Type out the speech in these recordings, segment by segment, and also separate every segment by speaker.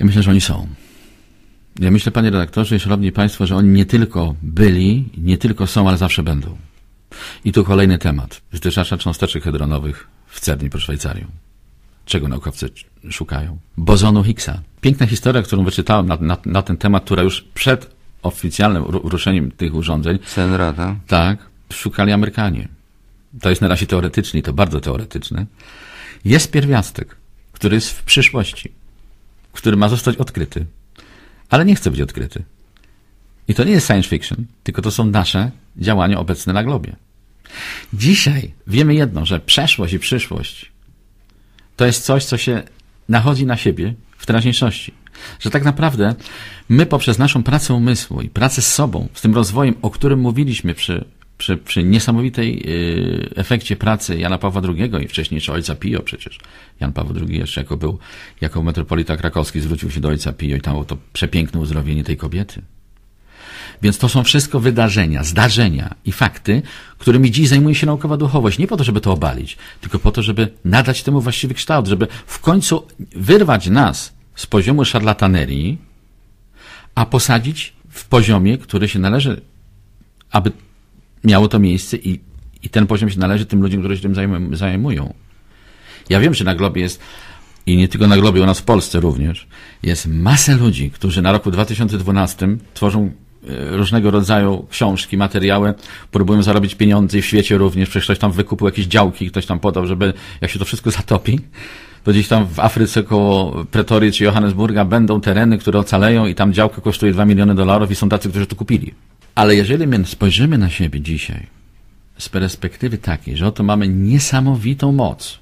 Speaker 1: Ja myślę, że oni są. Ja myślę, panie redaktorze i szanowni państwo, że oni nie tylko byli, nie tylko są, ale zawsze będą. I tu kolejny temat. Wytyczacza cząsteczek hadronowych w Cerni pod Szwajcarią. Czego naukowcy szukają? Bozonu Higgsa. Piękna historia, którą wyczytałem na, na, na ten temat, która już przed oficjalnym ruszeniem tych urządzeń.
Speaker 2: Senrada.
Speaker 1: Tak, szukali Amerykanie. To jest na razie teoretyczny i to bardzo teoretyczne. Jest pierwiastek, który jest w przyszłości, który ma zostać odkryty, ale nie chce być odkryty. I to nie jest science fiction, tylko to są nasze działania obecne na globie. Dzisiaj wiemy jedno, że przeszłość i przyszłość to jest coś, co się nachodzi na siebie w teraźniejszości. Że tak naprawdę my poprzez naszą pracę umysłu i pracę z sobą, z tym rozwojem, o którym mówiliśmy przy, przy, przy niesamowitej yy, efekcie pracy Jana Pawła II i wcześniej czy ojca Pio przecież. Jan Paweł II jeszcze jako był, jako metropolita krakowski zwrócił się do ojca Pio i tam było to przepiękne uzdrowienie tej kobiety. Więc to są wszystko wydarzenia, zdarzenia i fakty, którymi dziś zajmuje się naukowa duchowość. Nie po to, żeby to obalić, tylko po to, żeby nadać temu właściwy kształt, żeby w końcu wyrwać nas z poziomu szarlatanerii, a posadzić w poziomie, który się należy, aby miało to miejsce i, i ten poziom się należy tym ludziom, którzy się tym zajmują. Ja wiem, że na globie jest i nie tylko na globie, u nas w Polsce również, jest masę ludzi, którzy na roku 2012 tworzą E, różnego rodzaju książki, materiały, próbują zarobić pieniądze i w świecie również, przecież ktoś tam wykupił jakieś działki, ktoś tam podał, żeby jak się to wszystko zatopi, to gdzieś tam w Afryce koło Pretorii czy Johannesburga będą tereny, które ocaleją i tam działka kosztuje 2 miliony dolarów i są tacy, którzy to kupili. Ale jeżeli my spojrzymy na siebie dzisiaj z perspektywy takiej, że oto mamy niesamowitą moc,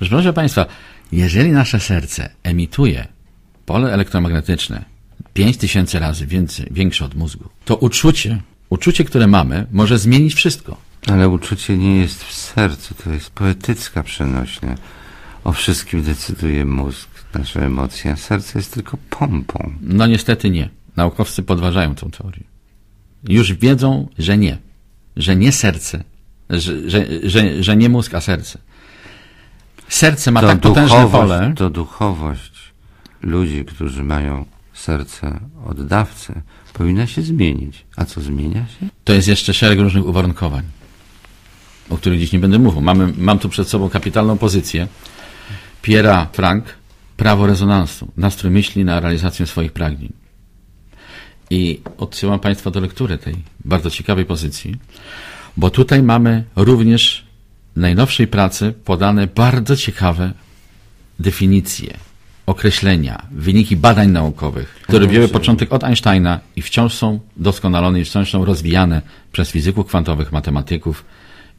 Speaker 1: że proszę Państwa, jeżeli nasze serce emituje pole elektromagnetyczne 5 tysięcy razy więcej, większe od mózgu, to uczucie, uczucie, które mamy, może zmienić wszystko.
Speaker 2: Ale uczucie nie jest w sercu, to jest poetycka przenośnia. O wszystkim decyduje mózg, nasze emocje, a serce jest tylko pompą.
Speaker 1: No niestety nie. Naukowcy podważają tą teorię. Już wiedzą, że nie. Że nie serce, że, że, że, że nie mózg, a serce. Serce ma to tak potężne pole.
Speaker 2: To duchowość ludzi, którzy mają serce oddawcy powinna się zmienić. A co zmienia się?
Speaker 1: To jest jeszcze szereg różnych uwarunkowań, o których dziś nie będę mówił. Mamy, mam tu przed sobą kapitalną pozycję. Piera Frank, prawo rezonansu, nastrój myśli na realizację swoich pragnień. I odsyłam Państwa do lektury tej bardzo ciekawej pozycji, bo tutaj mamy również w najnowszej pracy podane bardzo ciekawe definicje określenia, wyniki badań naukowych, które wzięły początek od Einsteina i wciąż są doskonalone i wciąż są rozwijane przez fizyków kwantowych, matematyków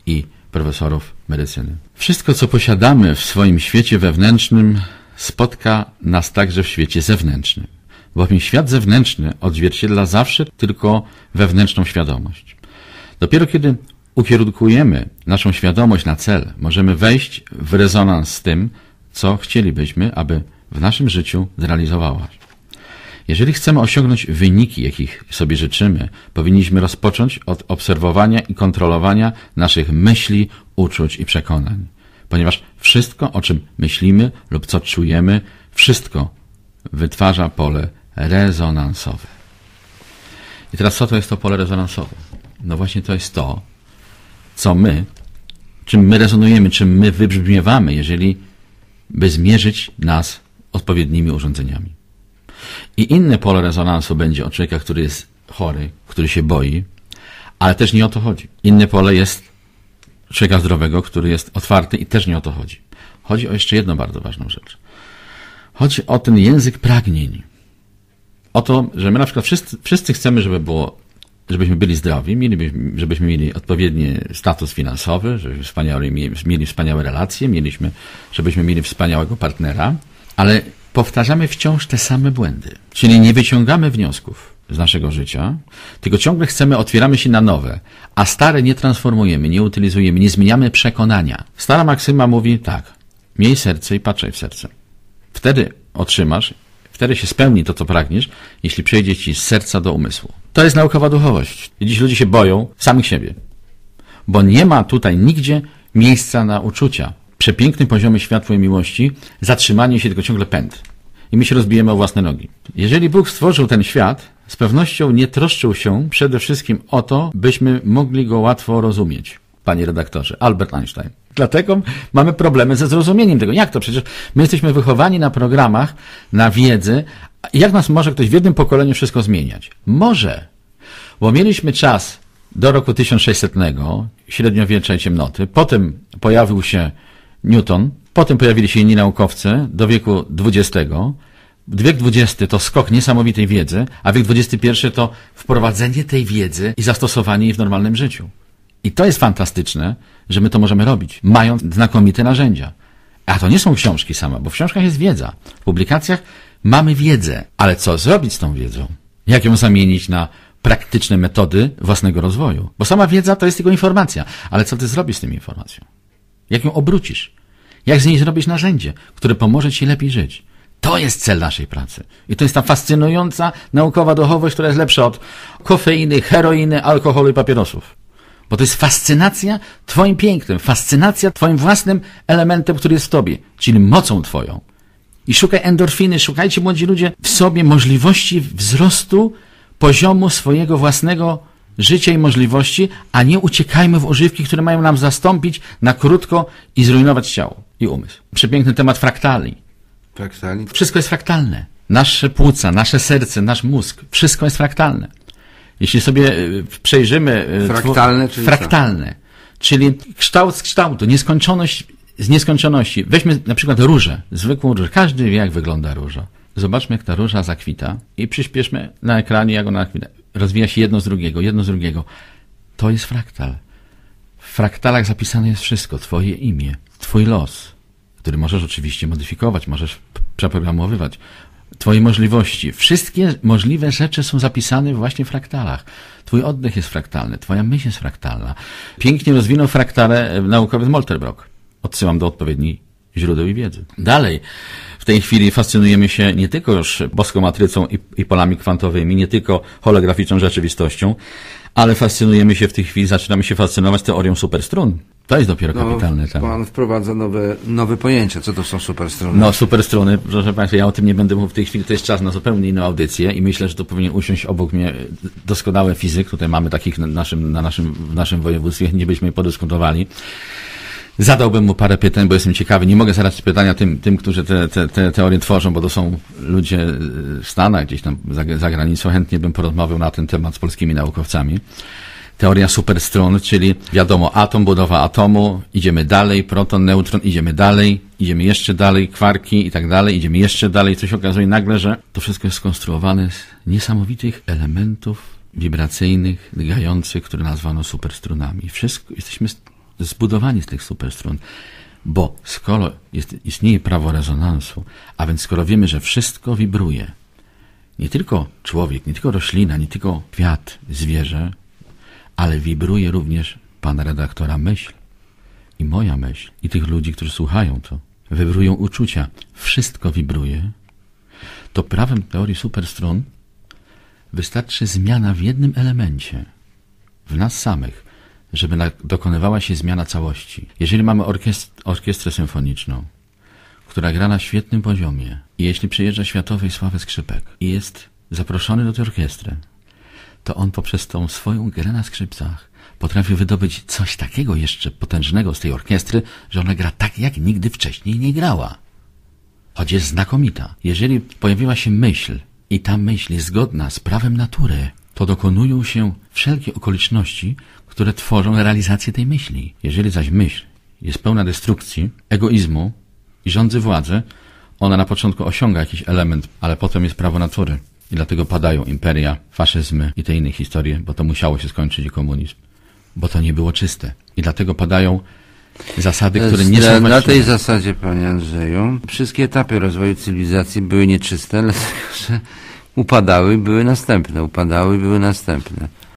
Speaker 1: i profesorów medycyny. Wszystko, co posiadamy w swoim świecie wewnętrznym, spotka nas także w świecie zewnętrznym, bowiem świat zewnętrzny odzwierciedla zawsze tylko wewnętrzną świadomość. Dopiero kiedy ukierunkujemy naszą świadomość na cel, możemy wejść w rezonans z tym, co chcielibyśmy, aby w naszym życiu zrealizowałaś. Jeżeli chcemy osiągnąć wyniki, jakich sobie życzymy, powinniśmy rozpocząć od obserwowania i kontrolowania naszych myśli, uczuć i przekonań. Ponieważ wszystko, o czym myślimy lub co czujemy, wszystko wytwarza pole rezonansowe. I teraz co to jest to pole rezonansowe? No właśnie to jest to, co my, czym my rezonujemy, czym my wybrzmiewamy, jeżeli by zmierzyć nas odpowiednimi urządzeniami. I inne pole rezonansu będzie o człowieka, który jest chory, który się boi, ale też nie o to chodzi. Inne pole jest człowieka zdrowego, który jest otwarty i też nie o to chodzi. Chodzi o jeszcze jedną bardzo ważną rzecz. Chodzi o ten język pragnień. O to, że my na przykład wszyscy, wszyscy chcemy, żeby było, żebyśmy byli zdrowi, żebyśmy mieli odpowiedni status finansowy, żebyśmy wspaniale, mieli wspaniałe relacje, mieliśmy, żebyśmy mieli wspaniałego partnera, ale powtarzamy wciąż te same błędy. Czyli nie wyciągamy wniosków z naszego życia, tylko ciągle chcemy, otwieramy się na nowe, a stare nie transformujemy, nie utylizujemy, nie zmieniamy przekonania. Stara maksyma mówi tak, miej serce i patrzaj w serce. Wtedy otrzymasz, wtedy się spełni to, co pragniesz, jeśli przejdzie ci z serca do umysłu. To jest naukowa duchowość. I dziś ludzie się boją samych siebie, bo nie ma tutaj nigdzie miejsca na uczucia, przepięknym poziomie światła i miłości zatrzymanie się tylko ciągle pęd. i my się rozbijemy o własne nogi. Jeżeli Bóg stworzył ten świat, z pewnością nie troszczył się przede wszystkim o to, byśmy mogli go łatwo rozumieć, panie redaktorze, Albert Einstein. Dlatego mamy problemy ze zrozumieniem tego. Jak to? Przecież my jesteśmy wychowani na programach, na wiedzy. Jak nas może ktoś w jednym pokoleniu wszystko zmieniać? Może, bo mieliśmy czas do roku 1600, średniowiecznej ciemnoty, potem pojawił się Newton, potem pojawili się inni naukowcy do wieku XX. Wiek XX to skok niesamowitej wiedzy, a wiek XXI to wprowadzenie tej wiedzy i zastosowanie jej w normalnym życiu. I to jest fantastyczne, że my to możemy robić, mając znakomite narzędzia. A to nie są książki same, bo w książkach jest wiedza. W publikacjach mamy wiedzę, ale co zrobić z tą wiedzą? Jak ją zamienić na praktyczne metody własnego rozwoju? Bo sama wiedza to jest tylko informacja, ale co ty zrobisz z tym informacją? Jak ją obrócisz? Jak z niej zrobić narzędzie, które pomoże ci lepiej żyć? To jest cel naszej pracy. I to jest ta fascynująca naukowa duchowość, która jest lepsza od kofeiny, heroiny, alkoholu i papierosów. Bo to jest fascynacja Twoim pięknem, fascynacja Twoim własnym elementem, który jest w Tobie, czyli mocą Twoją. I szukaj endorfiny, szukajcie młodzi ludzie w sobie możliwości wzrostu poziomu swojego własnego życia i możliwości, a nie uciekajmy w używki, które mają nam zastąpić na krótko i zrujnować ciało i umysł. Przepiękny temat fraktali.
Speaker 2: Fraktali?
Speaker 1: Wszystko jest fraktalne. Nasze płuca, nasze serce, nasz mózg, wszystko jest fraktalne. Jeśli sobie y, przejrzymy... y,
Speaker 2: Fraktalne, czyli
Speaker 1: Fraktalne. Czyli kształt z kształtu, nieskończoność z nieskończoności. Weźmy na przykład różę, zwykłą różę. Każdy wie, jak wygląda róża. Zobaczmy, jak ta róża zakwita i przyspieszmy na ekranie, jak ona kwita. Rozwija się jedno z drugiego, jedno z drugiego. To jest fraktal. W fraktalach zapisane jest wszystko. Twoje imię, twój los, który możesz oczywiście modyfikować, możesz przeprogramowywać. Twoje możliwości. Wszystkie możliwe rzeczy są zapisane właśnie w fraktalach. Twój oddech jest fraktalny, twoja myśl jest fraktalna. Pięknie rozwinął fraktale e, naukowiec Molterbrock. Odsyłam do odpowiednich źródeł i wiedzy. Dalej, w tej chwili fascynujemy się nie tylko już boską matrycą i, i polami kwantowymi, nie tylko holograficzną rzeczywistością, ale fascynujemy się w tej chwili, zaczynamy się fascynować teorią superstrun. To jest dopiero kapitalny temat.
Speaker 2: pan wprowadza nowe, nowe pojęcia. Co to są superstruny?
Speaker 1: No, superstruny, proszę Państwa, ja o tym nie będę mówił w tej chwili, to jest czas na zupełnie inną audycję i myślę, że to powinien usiąść obok mnie doskonały fizyk, tutaj mamy takich na naszym, na naszym, w naszym województwie, nie byśmy podyskutowali. Zadałbym mu parę pytań, bo jestem ciekawy. Nie mogę zadać pytania tym, tym którzy te, te, te teorie tworzą, bo to są ludzie w Stanach, gdzieś tam za, za granicą. Chętnie bym porozmawiał na ten temat z polskimi naukowcami. Teoria superstrun, czyli wiadomo, atom, budowa atomu, idziemy dalej, proton, neutron, idziemy dalej, idziemy jeszcze dalej, kwarki i tak dalej, idziemy jeszcze dalej. Co się okazuje nagle, że to wszystko jest skonstruowane z niesamowitych elementów wibracyjnych, drgających, które nazwano superstrunami. Wszystko, jesteśmy zbudowani z tych superstrun. Bo skoro jest, istnieje prawo rezonansu, a więc skoro wiemy, że wszystko wibruje, nie tylko człowiek, nie tylko roślina, nie tylko kwiat, zwierzę, ale wibruje również pana redaktora myśl i moja myśl i tych ludzi, którzy słuchają to. Wibrują uczucia. Wszystko wibruje. To prawem teorii superstrun wystarczy zmiana w jednym elemencie, w nas samych, żeby dokonywała się zmiana całości. Jeżeli mamy orkiest, orkiestrę symfoniczną, która gra na świetnym poziomie i jeśli przyjeżdża światowej sławy skrzypek i jest zaproszony do tej orkiestry, to on poprzez tą swoją grę na skrzypcach potrafi wydobyć coś takiego jeszcze potężnego z tej orkiestry, że ona gra tak, jak nigdy wcześniej nie grała. Choć jest znakomita. Jeżeli pojawiła się myśl i ta myśl jest zgodna z prawem natury, to dokonują się wszelkie okoliczności, które tworzą realizację tej myśli. Jeżeli zaś myśl jest pełna destrukcji, egoizmu i rządzy władzy, ona na początku osiąga jakiś element, ale potem jest prawo natury. I dlatego padają imperia, faszyzmy i te inne historie, bo to musiało się skończyć i komunizm. Bo to nie było czyste. I dlatego padają zasady, które nie
Speaker 2: na,
Speaker 1: są
Speaker 2: na
Speaker 1: właściwe.
Speaker 2: tej zasadzie, panie Andrzeju, wszystkie etapy rozwoju cywilizacji były nieczyste, dlatego że upadały, były następne, upadały, były następne.